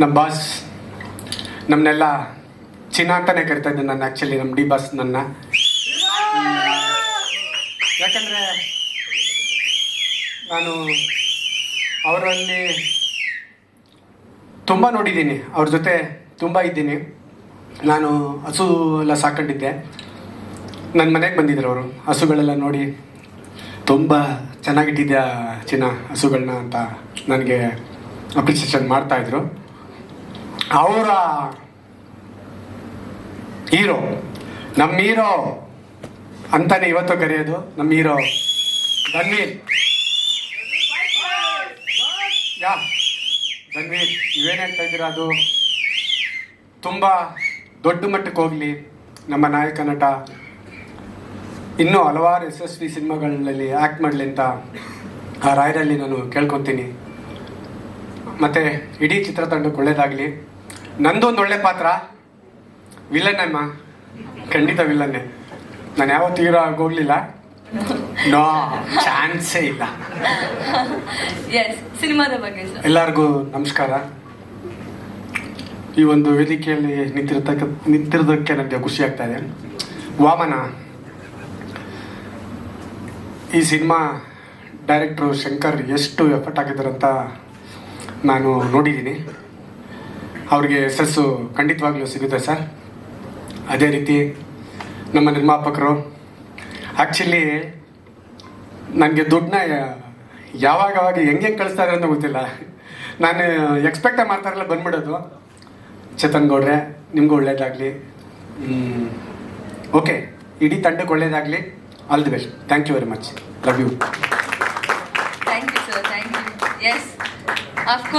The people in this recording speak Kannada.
ನಮ್ಮ ಬಾಸ್ ನಮ್ಮನ್ನೆಲ್ಲ ಚಿನ್ನ ಅಂತಾನೆ ಕರಿತಾ ಇದ್ದೆ ನನ್ನ ಆ್ಯಕ್ಚುಲಿ ನಮ್ಮ ಡಿ ಬಾಸ್ ನನ್ನ. ಯಾಕಂದರೆ ನಾನು ಅವರಲ್ಲಿ ತುಂಬ ನೋಡಿದ್ದೀನಿ, ಅವ್ರ ಜೊತೆ ತುಂಬ ಇದ್ದೀನಿ. ನಾನು ಹಸು ಎಲ್ಲ ಸಾಕೊಂಡಿದ್ದೆ. ನನ್ನ ಮನೆಗೆ ಬಂದಿದ್ರು ಅವರು, ಹಸುಗಳೆಲ್ಲ ನೋಡಿ ತುಂಬ ಚೆನ್ನಾಗಿಟ್ಟಿದ್ಯಾ ಚಿನ್ನ ಹಸುಗಳನ್ನ ಅಂತ ನನಗೆ ಅಪ್ರಿಸಿಯೇಷನ್ ಮಾಡ್ತಾಯಿದ್ರು ಅವರ ಹೀರೋ ನಮ್ಮ ಹೀರೋ ಅಂತಾನೆ ಇವತ್ತು ಕರೆಯೋದು ನಮ್ಮ ಹೀರೋ ಧನ್ವೀರ್. ಯಾ, ಧನ್ವೀರ್ ನೀವೇನು ಇದ್ದೀರಾ ಅದು? ತುಂಬ ದೊಡ್ಡ ಮಟ್ಟಕ್ಕೆ ಹೋಗಲಿ, ನಮ್ಮ ನಾಯಕ ನಟ. ಇನ್ನೂ ಹಲವಾರು ಯಶಸ್ವಿ ಸಿನಿಮಾಗಳಲ್ಲಿ ಆ್ಯಕ್ಟ್ ಮಾಡಲಿ ಅಂತ ಆ ರಾಯರಲ್ಲಿ ನಾನು ಕೇಳ್ಕೊತೀನಿ. ಮತ್ತು ಇಡೀ ಚಿತ್ರತಂಡಕ್ಕೆ ಒಳ್ಳೇದಾಗಲಿ. ನಂದೊಂದು ಒಳ್ಳೆ ಪಾತ್ರ. ವಿಲನ್ ಅಮ್ಮ. ಖಂಡಿತ ವಿಲನ್ನೇ ನಾನು ಯಾವತ್ತೂ ಹೀರೋ ಆಗೋಗ್ಲಿಲ್ಲ ನೋ ಚಾನ್ಸೇ ಇಲ್ಲ. ಎಸ್ ಸಿನಿಮಾದ ಬಗ್ಗೆ ಸರ್ ಎಲ್ಲರಿಗೂ ನಮಸ್ಕಾರ. ಈ ಒಂದು ವೇದಿಕೆಯಲ್ಲಿ ನಿಂತಿರ್ತಕ್ಕ ನಿಂತಿರೋದಕ್ಕೆ ನನಗೆ ಖುಷಿ ಆಗ್ತಾ ಇದೆ. ವಾಮನ. ಈ ಸಿನಿಮಾ ಡೈರೆಕ್ಟ್ರು ಶಂಕರ್ ಎಷ್ಟು ಎಫರ್ಟ್ ಹಾಕಿದ್ದಾರೆ ಅಂತ ನಾನು ನೋಡಿದ್ದೀನಿ ಅವ್ರಿಗೆ ಯಶಸ್ಸು ಖಂಡಿತವಾಗ್ಲೂ ಸಿಗುತ್ತೆ ಸರ್. ಅದೇ ರೀತಿ ನಮ್ಮ ನಿರ್ಮಾಪಕರು ಆ್ಯಕ್ಚುಲಿ ನನಗೆ ದುಡ್ಡನ್ನ ಯಾವಾಗ ಹೆಂಗೆ ಹೆಂಗೆ ಕಳಿಸ್ತಾರೆ ಅಂತ ಗೊತ್ತಿಲ್ಲ. ನಾನು ಎಕ್ಸ್ಪೆಕ್ಟೇ ಮಾಡ್ತಾರಲ್ಲ ಬಂದ್ಬಿಡೋದು. ಚೇತನ್ ಗೌಡ್ರೆ, ನಿಮಗೂ ಒಳ್ಳೇದಾಗಲಿ. ಓಕೆ ಇಡೀ ತಂಡಕ್ಕೆ ಒಳ್ಳೇದಾಗಲಿ. All the best thank you very much love you thank you sir thank you yes of course